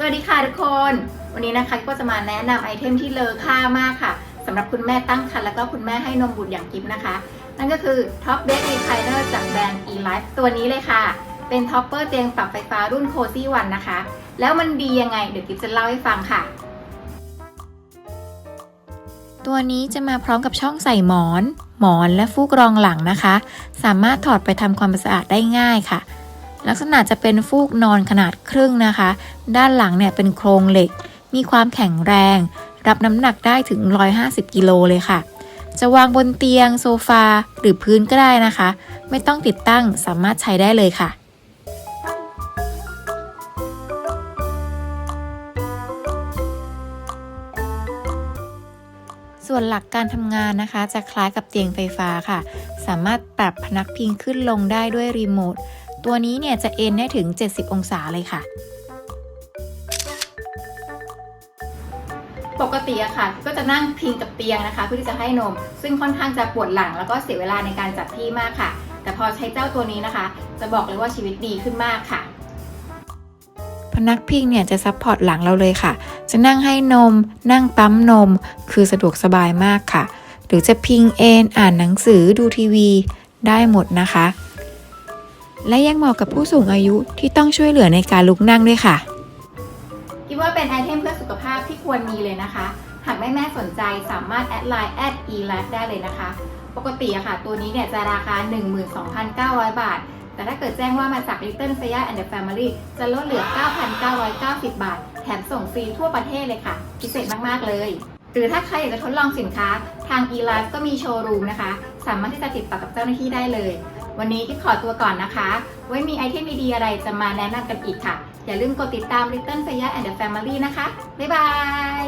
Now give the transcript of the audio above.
สวัสดีค่ะทุกคน วันนี้นะคะก็จะมาแนะนำไอเทมที่เลอค่ามากค่ะสำหรับคุณแม่ตั้งครรภ์แล้วก็คุณแม่ให้นมบุตรอย่างกิฟนะคะ นั่นก็คือ Top Bed Recliner จากแบรนด์ eLife ตัวนี้เลยค่ะ เป็นท็อปเปอร์เตียงปรับไฟฟ้ารุ่น Cozy One นะคะ แล้วมันดียังไงเดี๋ยวกิฟจะเล่าให้ฟังค่ะ ตัวนี้จะมาพร้อมกับช่องใส่หมอน หมอนและฟูกรองหลังนะคะ สามารถถอดไปทำความสะอาดได้ง่ายค่ะ ลักษณะจะเป็นฟูกนอนขนาดครึ่งนะคะ ด้านหลังเนี่ยเป็นโครงเหล็ก มีความแข็งแรง รับน้ำหนักได้ถึง 150 กิโลเลยค่ะ จะวางบนเตียงโซฟาหรือพื้นก็ได้นะคะ ไม่ต้องติดตั้งสามารถใช้ได้เลยค่ะส่วนหลักการทำงานนะคะ จะคล้ายกับเตียงไฟฟ้าค่ะ สามารถปรับพนักพิงขึ้นลงได้ด้วยรีโมท ตัวนี้เนี่ยจะเอนได้ถึง 70 องศาเลยค่ะ ปกติอะค่ะ ก็จะนั่งพิงกับเตียงนะคะ เพื่อที่จะให้นม ซึ่งค่อนข้างจะปวดหลังแล้วก็เสียเวลาในการจัดที่มากค่ะ แต่พอใช้เจ้าตัวนี้นะคะ จะบอกเลยว่าชีวิตดีขึ้นมากค่ะพนักพิงเนี่ยจะซับพอร์ตหลังเราเลยค่ะ จะนั่งให้นม นั่งปั๊มนม คือสะดวกสบายมากค่ะ หรือจะพิงเอนอ่านหนังสือดูทีวี ได้หมดนะคะ และยังเหมาะกับผู้สูงอายุที่ต้องช่วยเหลือในการลุกนั่งด้วยค่ะ คิดว่าเป็นไอเทมเพื่อสุขภาพที่ควรมีเลยนะคะ หากแม่แม่ๆสนใจสามารถแอดไลน์ at elife ได้เลยนะคะ ปกติอะค่ะ ตัวนี้เนี่ยจะราคา 12,900 บาท แต่ถ้าเกิดแจ้งว่ามาจาก Little s a y a and the Family จะลดเหลือ 9,990 บาท แถมส่งฟรีทั่วประเทศเลยค่ะ พิเศษมากๆเลยหรือถ้าใครอยากจะทดลองสินค้าทาง eLife ก็มีโชว์รูมนะคะ สามารถที่จะติดต่อกับเจ้าหน้าที่ได้เลย วันนี้ที่ขอตัวก่อนนะคะ ไว้มีไอเทมดีๆอะไรจะมาแนะนำกันอีกค่ะ อย่าลืมกดติดตาม Little Faya and the Family นะคะ บ๊ายบาย